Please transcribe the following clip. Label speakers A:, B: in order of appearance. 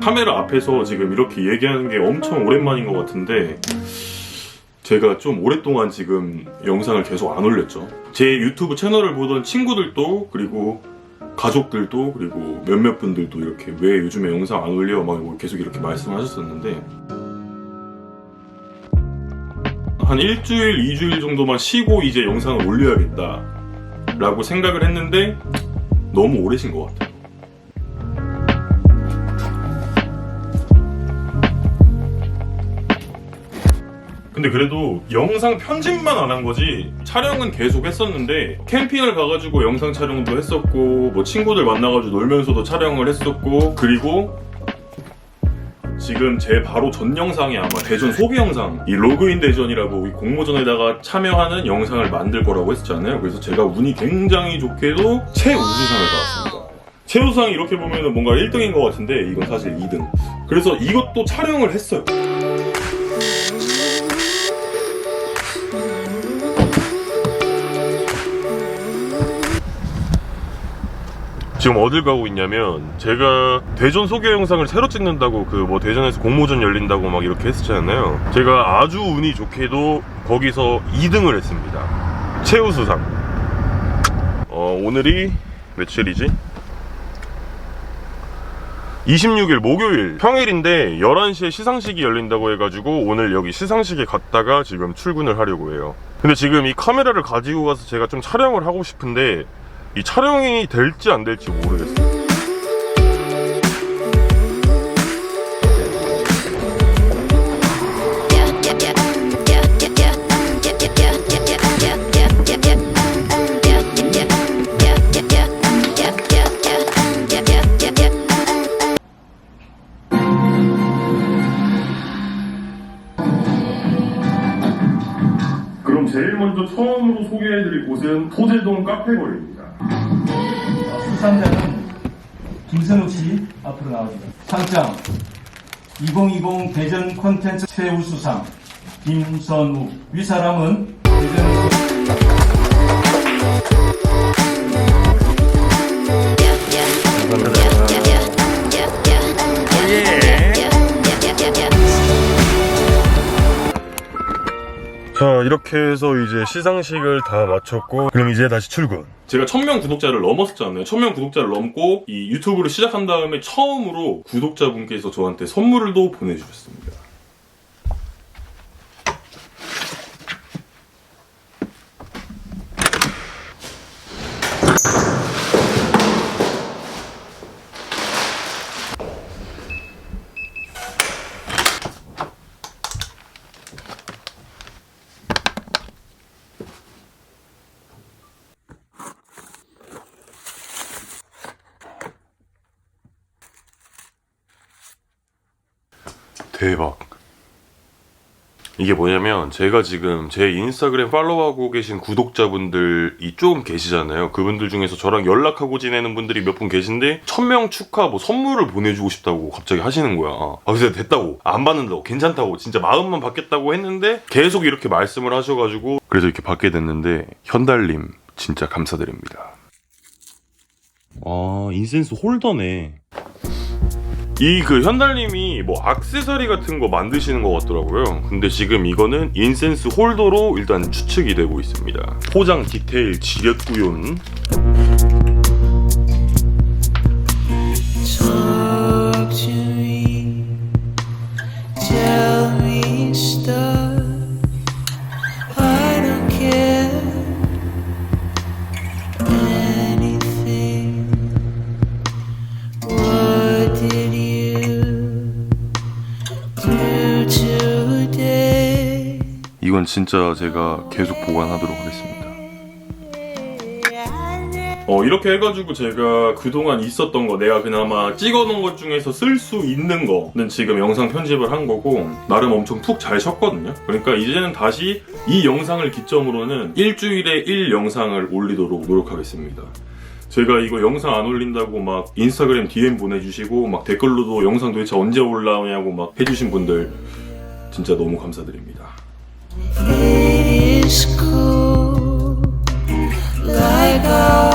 A: 카메라 앞에서 지금 이렇게 얘기하는 게 엄청 오랜만인 것 같은데 제가 좀 오랫동안 지금 영상을 계속 안 올렸죠. 제 유튜브 채널을 보던 친구들도 그리고 가족들도 그리고 몇몇 분들도 이렇게 왜 요즘에 영상 안 올려 막 계속 이렇게 말씀하셨었는데 한 일주일, 이주일 정도만 쉬고 이제 영상을 올려야겠다 라고 생각을 했는데 너무 오래 쉰것 같아요. 근데 그래도 영상 편집만 안 한 거지 촬영은 계속 했었는데 캠핑을 가가지고 영상 촬영도 했었고 뭐 친구들 만나가지고 놀면서도 촬영을 했었고 그리고 지금 제 바로 전 영상이 아마 대전 소개 영상 이 로그인 대전이라고 이 공모전에다가 참여하는 영상을 만들 거라고 했잖아요? 그래서 제가 운이 굉장히 좋게도 최우수상을 받았습니다. 최우수상이 이렇게 보면 뭔가 1등인 것 같은데 이건 사실 2등. 그래서 이것도 촬영을 했어요 지금 어딜 가고 있냐면 제가 대전 소개 영상을 새로 찍는다고 그 뭐 대전에서 공모전 열린다고 막 이렇게 했었잖아요. 제가 아주 운이 좋게도 거기서 2등을 했습니다. 최우수상. 어, 오늘이 며칠이지? 26일 목요일 평일인데 11시에 시상식이 열린다고 해가지고 오늘 여기 시상식에 갔다가 지금 출근을 하려고 해요. 근데 지금 이 카메라를 가지고 가서 제가 좀 촬영을 하고 싶은데 이 촬영이 될지 안 될지 모르겠어요. 그럼 제일 먼저 처음으로 소개해드릴 곳은 토제동 카페거리입니다.
B: 수상자는 김선욱 씨 앞으로 나와주세요. 상장. 2020 대전 콘텐츠 최우수상. 김선욱 위사람은 대전
A: 자 이렇게 해서 이제 시상식을 다 마쳤고 그럼 이제 다시 출근. 제가 1000명 구독자를 넘었었잖아요? 1000명 구독자를 넘고 이 유튜브를 시작한 다음에 처음으로 구독자분께서 저한테 선물도 보내주셨습니다 대박. 이게 뭐냐면 제가 지금 제 인스타그램 팔로우하고 계신 구독자분들이 좀 계시잖아요. 그분들 중에서 저랑 연락하고 지내는 분들이 몇 분 계신데 1000명 축하 뭐 선물을 보내주고 싶다고 갑자기 하시는 거야. 아 그래서 됐다고 안 받는다고 괜찮다고 진짜 마음만 받겠다고 했는데 계속 이렇게 말씀을 하셔가지고 그래서 이렇게 받게 됐는데 현달님 진짜 감사드립니다. 아 인센스 홀더네. 이 그 현달님이 뭐 악세사리 같은 거 만드시는 것 같더라고요. 근데 지금 이거는 인센스 홀더로 일단 추측이 되고 있습니다. 포장 디테일 지렛구요는
C: Talk
A: 이건 진짜 제가 계속 보관하도록 하겠습니다. 어 이렇게 해가지고 제가 그동안 있었던 거 내가 그나마 찍어놓은 것 중에서 쓸 수 있는 거는 지금 영상 편집을 한 거고 나름 엄청 푹잘 쉬었거든요. 그러니까 이제는 다시 이 영상을 기점으로는 일주일에 1 영상을 올리도록 노력하겠습니다. 제가 이거 영상 안 올린다고 막 인스타그램 DM 보내주시고 막 댓글로도 영상 도대체 언제 올라오냐고 막 해주신 분들 진짜 너무 감사드립니다
C: It is cool, like our